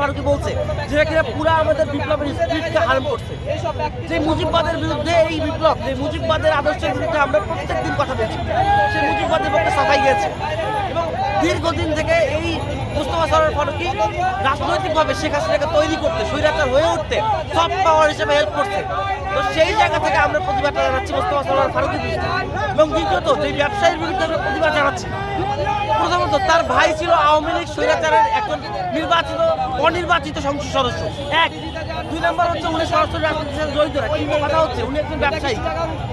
ফারুকি বলছে যেটা কিনা আমাদের বিপ্লবের করছে। মুজিববাদের বিরুদ্ধে এই বিপ্লব, যে মুজিববাদের আমরা বলছি সেই মুজিববাদের সাফাই দীর্ঘদিন থেকে এই মুস্তফা সরোয়ার ফারুকি রাজনৈতিকভাবে শেখ হাসিনাকে তৈরি করতে, স্বৈরাচার হয়ে উঠতে, সব পাওয়ার হিসেবে হেল্প করছে। তো সেই জায়গা থেকে আমরা প্রতিবাদটা জানাচ্ছি মুস্তফা সরোয়ার বিরুদ্ধে এবং দ্বিতীয়ত, যে ব্যবসায়ীর বিরুদ্ধে আমরা প্রতিবাদ জানাচ্ছি প্রথমত তার ভাই ছিল আওয়ামী লীগ স্বৈরাচারের একজন নির্বাচিত, অনির্বাচিত সংসদ সদস্য। এক। দুই নম্বর হচ্ছে উনি সরাসরি রাজনীতির সাথে জড়িত না কিন্তু কথা হচ্ছে উনি একজন ব্যবসায়ী।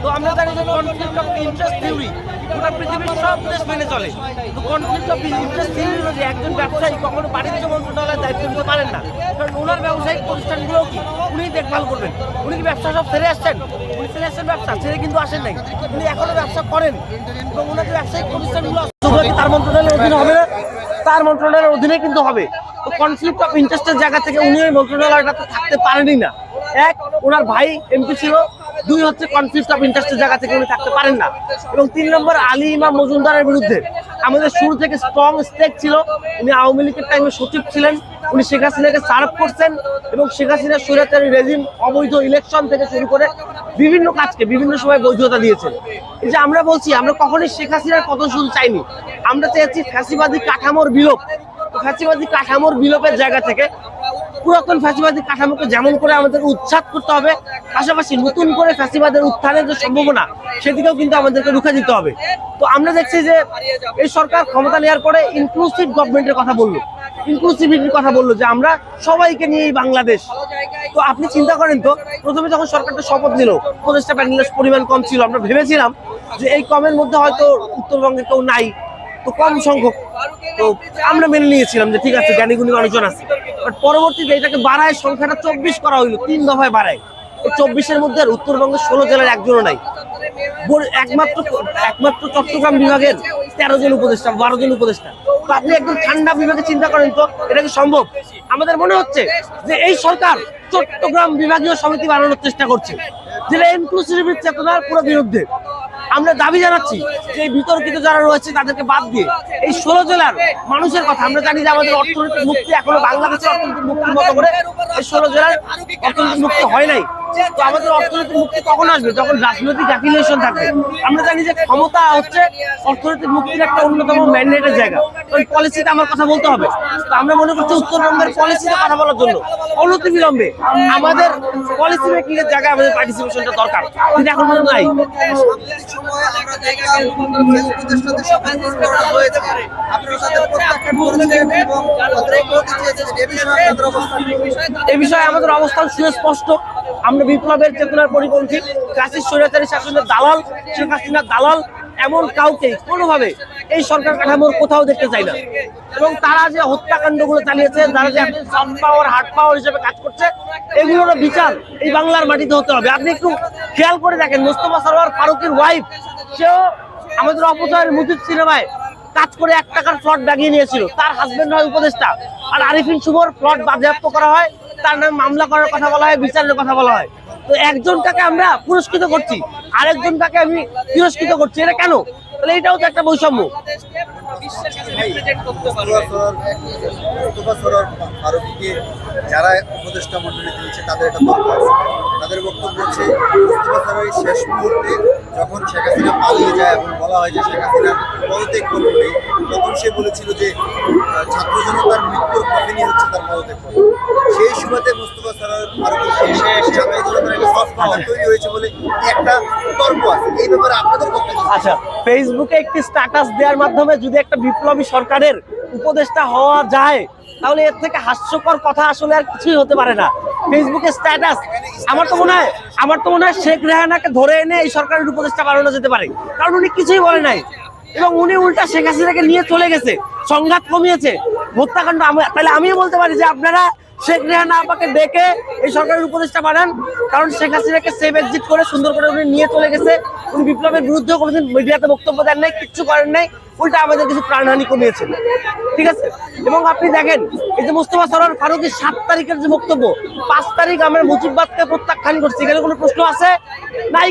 তো আমরা জানি যে কনফ্লিক্ট অফ ইন্টারেস্ট থিওরি গোটা পৃথিবীর সব দেশ মেনে চলে। তো কনফ্লিক্ট অফ ইন্টারেস্ট থিওরি হলো যে একজন ব্যবসায়ী কখনো বাণিজ্য মন্ত্রণালয়ের দায়িত্ব নিতে পারেন না। কারণ ওনার ব্যবসায়িক প্রতিষ্ঠানগুলো কি? উনি দেখভাল করবেন। উনি কি ব্যবসা সব ছেড়ে আসছেন? উনি ছেড়ে আসছেন ব্যবসা ছেড়ে কিন্তু আসেন নাই। উনি এখনও ব্যবসা করেন। এবং ওনার যে ব্যবসায়িক প্রতিষ্ঠানগুলো তার মন্ত্রণালয়ের অধীনে হবে না? তার মন্ত্রণালয়ের অধীনে কিন্তু হবে। তো কনফ্লিক্ট অফ ইন্টারেস্টের জায়গা থেকে উনি ওই মন্ত্রণালয়টাতে থাকতে পারেনই না। এক ওনার ভাই এমপি ছিল। দুই হচ্ছে কনফ্লিক্ট অফ ইন্টারেস্টের জায়গা থেকে উনি থাকতে পারেন না। এবং তিন নম্বর আলী ইমাম মজুমদারের বিরুদ্ধে আমাদের শুরু থেকে স্ট্রং স্টেক ছিল। উনি আওয়ামী লীগের টাইমে সচিব ছিলেন। উনি শেখ হাসিনাকে সার্ভ করছেন এবং শেখ হাসিনার স্বৈরাচারী রেজিম অবৈধ ইলেকশন থেকে শুরু করে বিভিন্ন কাজকে, বিভিন্ন সময় বৈধতা দিয়েছেন। এই যে আমরা বলছি, আমরা কখনোই শেখ হাসিনার পতন শুধু চাইনি। আমরা চেয়েছি ফ্যাসিবাদী কাঠামোর বিলোপ। ফ্যাসিবাদী কাঠামোর বিলোপের জায়গা থেকে পুরাতন ফ্যাসিবাদী কাঠামোকে যেমন করে আমাদের উচ্ছেদ করতে হবে, পাশাপাশি নতুন করে ফ্যাসিবাদের উত্থানের যে সম্ভাবনা, সেদিকেও কিন্তু আমাদেরকে রুখে দিতে হবে। তো আমরা দেখছি যে এই সরকার ক্ষমতা নেওয়ার পরে ইনক্লুসিভ গভর্নমেন্টের কথা বলল। ইনক্লুসিভিটির কথা বলল যে আমরা সবাইকে নিয়ে এই বাংলাদেশ। তো আপনি চিন্তা করেন তো, প্রথমে যখন সরকারটা শপথ নিল উপদেষ্টা প্যানেলের পরিমাণ কম ছিল, আমরা ভেবেছিলাম যে এই কমের মধ্যে হয়তো উত্তরবঙ্গে কেউ নাই, তো কম সংখ্যক। তো আমরা মেনে নিয়েছিলাম যে ঠিক আছে জ্ঞানীগুণী মানুষজন আছে। বাট পরবর্তীতে এটাকে বাড়ায়, সংখ্যাটা চব্বিশ করা হইল, তিন দফায় বাড়ায়। চব্বিশের মধ্যে আর উত্তরবঙ্গের ষোলো জেলার একজনও নাই। একমাত্র একমাত্র চট্টগ্রাম বিভাগের তেরো জন উপদেষ্টা, বারো জন উপদেষ্টা। তো আপনি একদম ঠান্ডা বিভাগে চিন্তা করেন তো, এটা কি সম্ভব? আমাদের মনে হচ্ছে যে এই সরকার চট্টগ্রাম বিভাগীয় সমিতি বানানোর চেষ্টা করছে, যেটা ইনক্লুসিভ চেতনার পুরো বিরুদ্ধে। আমরা দাবি জানাচ্ছি যে বিতর্কিত যারা রয়েছে, তাদেরকে বাদ দিয়ে এই ষোলো জেলার মানুষের কথা, আমরা জানি যে আমাদের অর্থনৈতিক মুক্তি এখনও বাংলাদেশের অর্থনৈতিক মুক্তির মতো করে এই ষোলো জেলার অর্থনৈতিক মুক্তি হয় নাই। তো আমাদের অর্থনৈতিক মুক্তি কখন আসবে? যখন রাজনৈতিক অ্যাফিলিয়েশন থাকবে। আমরা জানি যে ক্ষমতা হচ্ছে অর্থনৈতিক মুক্তির একটা অন্যতম ম্যান্ডেটের জায়গা। ওই পলিসিতে আমার কথা বলতে হবে। তো আমরা মনে করছি উত্তরবঙ্গের পলিসিতে কথা বলার জন্য অনতি বিলম্বে আমাদের পলিসি মেকিং এর জায়গায় আমাদের পার্টিসিপেশনটা দরকার। কিন্তু এখন পর্যন্ত নাই? এ বিষয়ে আমাদের অবস্থান সুস্পষ্ট। আমরা বিপ্লবের চেতনার পরিপন্থী, কাশির স্বৈরাচারী শাসনের দালাল, শেখ হাসিনার দালাল, এমন কাউকে কোনোভাবে এই সরকার কাঠামোর কোথাও দেখতে চাই না। এবং তারা যে হত্যাকাণ্ডগুলো চালিয়েছে, তারা যে সফট পাওয়ার হার্ড পাওয়ার হিসেবে কাজ করছে এগুলোর বিচার এই বাংলার মাটিতে হতে হবে। আপনি একটু খেয়াল করে দেখেন, মোস্তফা সরোয়ার ফারুকের ওয়াইফ সেও আমাদের অপচয়ের মুজিব সিনেমায় কাজ করে এক টাকার ফ্লট দাগিয়ে নিয়েছিল। তার হাজবেন্ড হয় উপদেষ্টা। আর আরিফিন শুভর ফ্লট বাজেয়াপ্ত করা হয়। তার নামে মামলা করার কথা বলা হয়, বিচারের কথা বলা হয়। তো একজনটাকে আমরা পুরস্কৃত করছি, আরেকজনটাকে আমি তিরস্কৃত করছি। এটা কেন? তাহলে এটাও তো একটা বৈষম্য। যারা উপদেষ্টা মন্ডলী দিয়েছে, তাদের একটা তথ্য তাদের বক্তব্য হচ্ছে শেষ মুহূর্তে যখন শেখ হাসিনা পালিয়ে যায় এবং বলা হয় যে শেখ হাসিনার পদত্যাগ নেই তখন সে বলেছিল যে ছাত্র জনতার মৃত্যুর কফিনই হচ্ছে তার পদত্যাগ পত্র সেই সুবাদে মুস্তফা আচ্ছা ফেসবুকে একটি স্ট্যাটাস দেওয়ার মাধ্যমে যদি একটা বিপ্লবী সরকারের উপদেষ্টা হওয়া যায়, তাহলে এর থেকে হাস্যকর কথা আসলে আর কিছুই হতে পারে না। ফেসবুকে স্ট্যাটাস আমার তো মনে হয়, আমার তো মনে হয় শেখ রেহানাকে ধরে এনে এই সরকারের উপদেষ্টা বানানো যেতে পারে। কারণ উনি কিছুই বলে নাই। এবং উনি উল্টা শেখ হাসিনাকে নিয়ে চলে গেছে। সংঘাত কমিয়েছে। হত্যাকাণ্ড তাহলে আমিও বলতে পারি যে আপনারা শেখ রেহানা আপাকে ডেকে এই সরকারের উপদেষ্টা বানান। কারণ শেখ হাসিনাকে সেভ এক্সিট করে সুন্দর করে উনি নিয়ে চলে গেছে। উনি বিপ্লবের বিরুদ্ধেও কোনোদিন মিডিয়াতে বক্তব্য দেন নাই, কিচ্ছু করেন নাই। উল্টা আমাদের কিছু প্রাণহানি কমিয়েছে। ঠিক আছে? এবং আপনি দেখেন, এই যে মোস্তফা সরোয়ার ফারুকের সাত তারিখের যে বক্তব্য, পাঁচ তারিখ আমরা মুজিববাদকে প্রত্যাখ্যান করছি। এখানে কোনো প্রশ্ন আছে? নাই